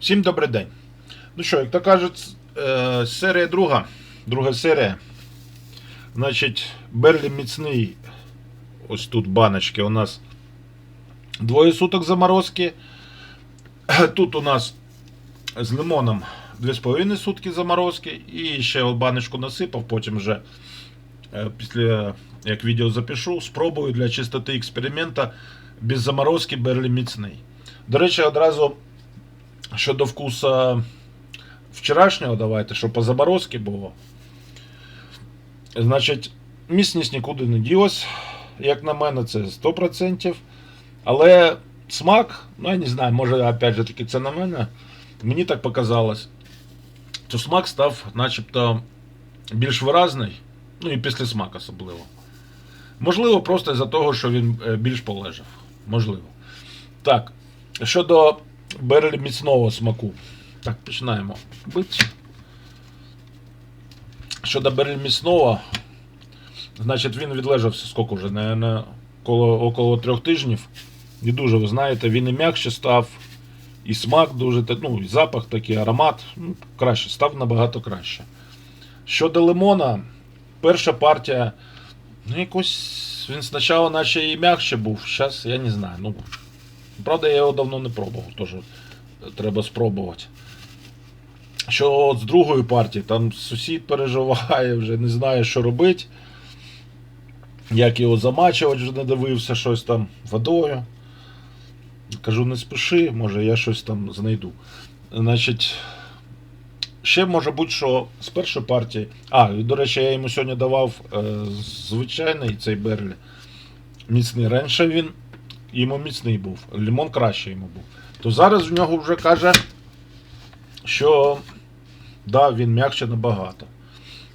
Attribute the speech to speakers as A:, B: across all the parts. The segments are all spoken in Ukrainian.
A: Всім добрий день. Ну що, як то кажуть, е, серія друга, друга серія. Значить, Берлі міцний. Ось тут баночки у нас двоє суток заморозки. Тут у нас з лимоном 2,5 сутки заморозки. І ще баночку насипав, потім вже е, після як відео запишу, спробую для чистоти експеримента без заморозки Берлі міцний. До речі, одразу щодо вкуса вчорашнього, давайте, що по заморозці було. Значить, міцність нікуди не ділась, як на мене, це 100%. Але смак, ну я не знаю, може, опять же таки, це на мене. Мені так показалось. То смак став начебто більш виразний, ну і після смак особливо. Можливо, просто із-за того, що він е, більш полежав. Можливо. Так, щодо берлі міцного смаку. Так, починаємо бити. Щодо берлі міцного, значить він відлежався скільки вже, наверное, коло, около трьох тижнів. І дуже, ви знаєте, він і м'якше став, і смак дуже, ну, і запах такий, аромат. Ну, краще, став набагато краще. Щодо лимона, перша партія, ну якось він спочатку наче і м'якше був, зараз я не знаю. Ну, правда, я його давно не пробував, теж треба спробувати. Що от з другої партії, там сусід переживає, вже не знає, що робити. Як його замачувати, вже не дивився щось там водою. Кажу, не спіши, може я щось там знайду. Значить, ще може бути, що з першої партії. А, до речі, я йому сьогодні давав е, звичайний цей Берлі. Міцний. Раніше він йому міцний був. Лимон краще йому був. То зараз в нього вже каже, що да, він м'якше набагато.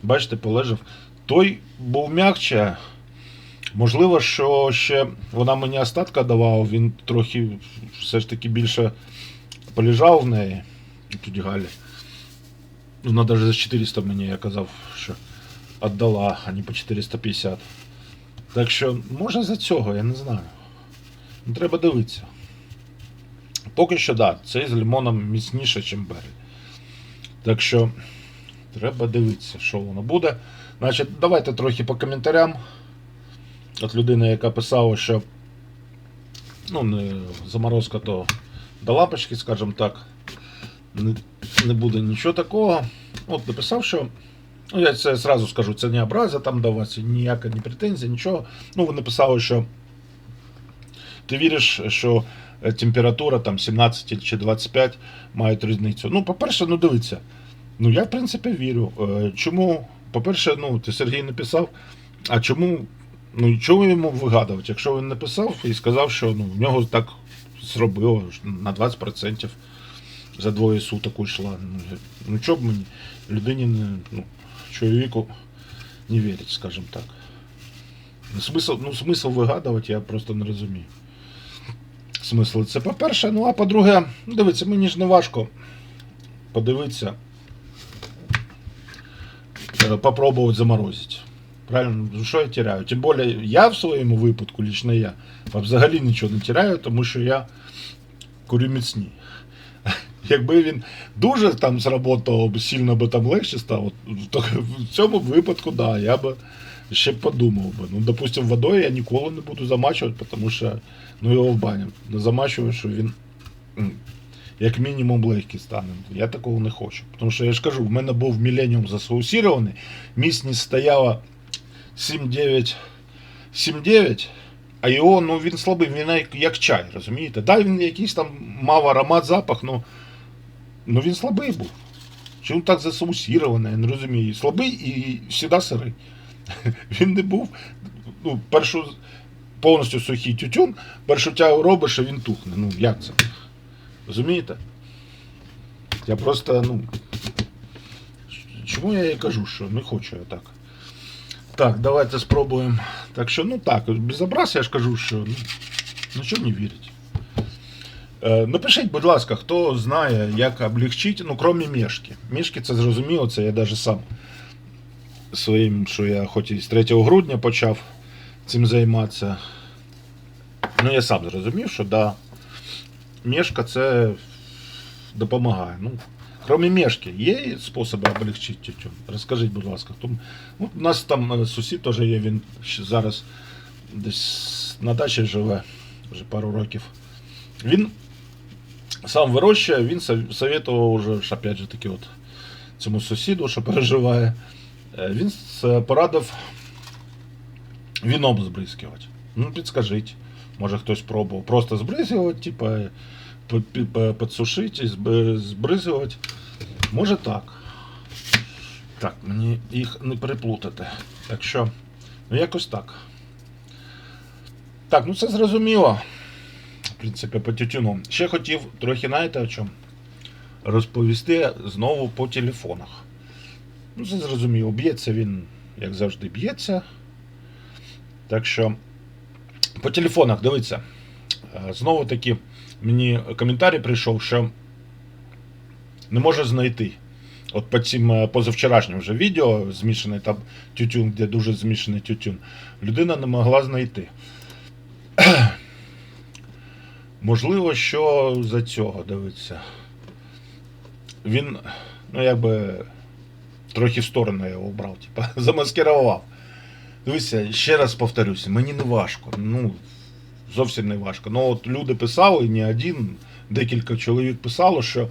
A: Бачите, полежав. Той був м'якше. Можливо, що ще вона мені остатка давала, він трохи все ж таки більше полежав в неї. Тут Галі. Вона навіть за 400 мені я казав, що віддала, а не по 450. Так що, може за цього, я не знаю. Ну, треба дивитися. Поки що, так, да, цей з лимоном міцніше, ніж Берлі. Так що треба дивитися, що воно буде. Значить, давайте трохи по коментарям. От людини, яка писала, що ну, не заморозка, то до лампочки, скажімо так. Не, не буде нічого такого. От написав, що. Ну, я це зразу скажу, це не образа там до вас, ніяка не претензія, нічого. Ну, ви написали, що ти віриш, що е, температура там 17 чи 25 мають різницю. Ну, по-перше, ну дивіться. Ну, я в принципі вірю. Е, Чому, по-перше, ну, ти Сергій написав, а чому, ну чого йому вигадувати? Якщо він написав і сказав, що ну, в нього так зробило на 20% за двоє суток уйшла. Ну, ну чого б мені людині, ну, чоловіку не вірить, скажімо так. Ну, Смисл, ну, смисл вигадувати я просто не розумію. Смисл це по-перше, ну а по-друге, дивіться, мені ж не важко подивитися, е, попробувати заморозити. Правильно, ну що я теряю? Тим більше я в своєму випадку, лично я, взагалі нічого не теряю, тому що я курю міцні. Якби він дуже там зработав, сильно би там легше стало, то в цьому випадку, да, я би ще подумав би. Ну, допустим, водою я ніколи не буду замачувати, тому що ну, його в баню не замачую, що він як мінімум легкий стане. Я такого не хочу. Тому що я ж кажу, в мене був міленіум засоусірований, міцність стояла 7-9, 7-9, а його, ну він слабий, він як, чай, розумієте? Да, він якийсь там мав аромат, запах, ну, ну він слабий був. Він так засоусірований, я не розумію. Слабий і завжди сирий. Він не був. Ну, першу повністю сухий тютюн, першу тягу робиш, і він тухне. Ну, як це? Розумієте? Я просто, ну. Чому я і кажу, що не хочу я так. Так, давайте спробуємо. Так що, ну так, без образ я ж кажу, що ну, ну що мені вірить. Е, Напишіть, будь ласка, хто знає, як облегчити, ну, крім мішки. Мішки це зрозуміло, це я навіть сам своїм, що я хоч і з 3 грудня почав цим займатися. Ну, я сам зрозумів, що да, мішка це допомагає. Ну, крім мешки, є способи облегчити тютюн? Розкажіть, будь ласка. Хто... Ну, у нас там е, сусід теж є, він зараз десь на дачі живе вже пару років. Він сам вирощує, він советував уже, опять же таки, от цьому сусіду, що переживає. Е, Він порадив віном збризкувати. Ну, підскажіть. Може хтось пробував просто збризгувати, типа підсушити, зб- збризгувати. Може так. Так, мені їх не переплутати. Так що, ну якось так. Так, ну це зрозуміло. В принципі, по тютюну. Ще хотів трохи, знаєте, о чому? Розповісти знову по телефонах. Ну, це зрозуміло. Б'ється він, як завжди, б'ється. Так що по телефонах, дивіться. Е, Знову таки мені коментарій прийшов, що не може знайти. От по цим е, позавчорашнім вже відео змішаний там тютюн, де дуже змішаний тютюн, людина не могла знайти. Можливо, що за цього дивиться. Він, ну якби трохи в сторону його обрав, типа, замаскирував. Дивіться, ще раз повторюся, мені не важко. Ну, зовсім не важко. Ну, от люди писали, не один, декілька чоловік писало, що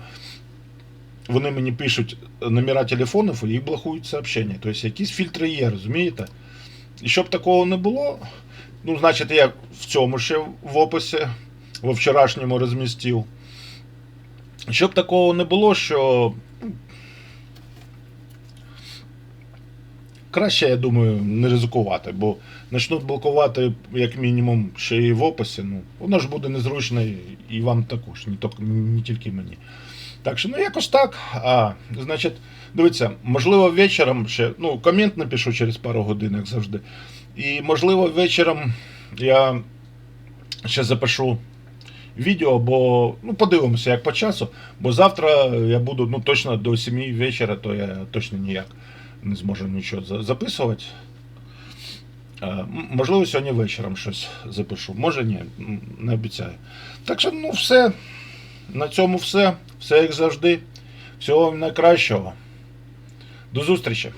A: вони мені пишуть номера телефонів і їх блокують сообщення. Тобто якісь фільтри є, розумієте? І щоб такого не було, ну, значить, я в цьому ще в описі, во вчорашньому розмістив. Щоб такого не було, що краще, я думаю, не ризикувати, бо почнуть блокувати, як мінімум, ще і в описі. Ну, воно ж буде незручно і- вам також, не тільки мені. Так що, ну якось так. А, значить, дивіться, можливо, вечором ще, ну, комент напишу через пару годин, як завжди. І, можливо, вечором я ще запишу відео, бо ну, подивимося, як по часу. Бо завтра я буду ну, точно до 7 вечора, то я точно ніяк не зможу нічого записувати. Можливо, сьогодні вечором щось запишу. Може ні, не обіцяю. Так що, ну, все. На цьому все. Все як завжди. Всього вам найкращого. До зустрічі!